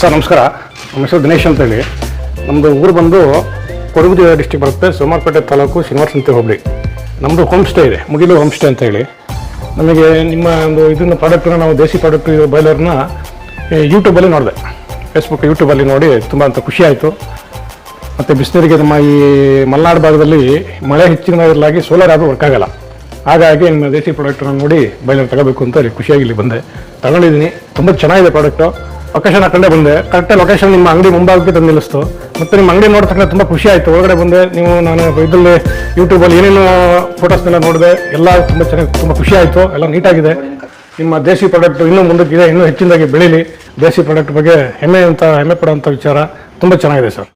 Sir, ನಮಸ್ಕಾರ. ನಮ್ಮ ಹೆಸರು ದಿನೇಶ್ ಅಂತ ಹೇಳಿ ನಮ್ಮದು ಊರು ಬಂದು ಕೊಡಗು ಡಿಸ್ಟಿಕ್ ಬರುತ್ತೆ. ಸೋಮಾರ್ಪೇಟೆ ತಾಲೂಕು ಶ್ರೀನಿವಾಸ ಅಂತ ಹೋಬಳಿ. ನಮ್ಮದು ಹೋಮ್ ಸ್ಟೇ ಇದೆ, ಮುಗಿಲು ಹೋಮ್ ಸ್ಟೇ ಅಂತ ಹೇಳಿ ನಮಗೆ ನಿಮ್ಮ ಒಂದು ಇದನ್ನ ಪ್ರಾಡಕ್ಟನ್ನು ನಾವು ದೇಸಿ ಪ್ರಾಡಕ್ಟ್ ಬಾಯ್ಲರ್ನ ಯೂಟ್ಯೂಬಲ್ಲಿ ನೋಡಿದೆ. ಫೇಸ್ಬುಕ್ ಯೂಟ್ಯೂಬಲ್ಲಿ ನೋಡಿ ತುಂಬ ಅಂತ ಖುಷಿ ಆಯಿತು. ಮತ್ತು ಬಿಸಿನೀರಿಗೆ ನಮ್ಮ ಈ ಮಲೆನಾಡು ಭಾಗದಲ್ಲಿ ಮಳೆ ಹೆಚ್ಚಿನ ಇರಲಾಗಿ ಸೋಲಾರ್ ಆದರೂ ವರ್ಕ್ ಆಗಲ್ಲ. ಹಾಗಾಗಿ ನಿಮ್ಮ ದೇಸಿ ಪ್ರಾಡಕ್ಟನ್ನು ನೋಡಿ ಬಾಯ್ಲರ್ ತಗೋಬೇಕು ಅಂತ ಹೇಳಿ ಖುಷಿಯಾಗಿ ಇಲ್ಲಿ ಬಂದೆ. ತಗೊಂಡಿದ್ದೀನಿ. ತುಂಬ ಚೆನ್ನಾಗಿದೆ ಪ್ರಾಡಕ್ಟು ಲೊಕೇಶನ್ ಹಾಕೊಂಡೇ ಬಂದೆ. ಕರೆಕ್ಟ್ ಲೊಕೇಶನ್ ನಿಮ್ಮ ಅಂಗಡಿ ಮುಂಭಾಗಕ್ಕೆ ತಂದು ನಿಲ್ಲಿಸ್ತು. ಮತ್ತು ನಿಮ್ಮ ಅಂಗಡಿ ನೋಡಿದ ತಕ್ಷಣ ತುಂಬ ಖುಷಿ ಆಯಿತು. ಒಳಗಡೆ ಬಂದೆ. ನೀವು ನಾನು ಇದರಲ್ಲಿ ಯೂಟ್ಯೂಬಲ್ಲಿ ಏನೇನು ಫೋಟೋಸ್ನೆಲ್ಲ ನೋಡಿದೆ. ಎಲ್ಲ ತುಂಬ ಚೆನ್ನಾಗಿ, ತುಂಬ ಖುಷಿ ಆಯಿತು. ಎಲ್ಲ ನೀಟಾಗಿದೆ ನಿಮ್ಮ ದೇಸಿ ಪ್ರಾಡಕ್ಟ್ ಇನ್ನೂ ಮುಂದಕ್ಕಿದೆ. ಇನ್ನೂ ಹೆಚ್ಚಿನದಾಗಿ ಬೆಳೀಲಿ. ದೇಸಿ ಪ್ರಾಡಕ್ಟ್ ಬಗ್ಗೆ ಹೆಮ್ಮೆ ಅಂತ, ಹೆಮ್ಮೆ ಪಡೋವಂಥ ವಿಚಾರ ತುಂಬ ಚೆನ್ನಾಗಿದೆ ಸರ್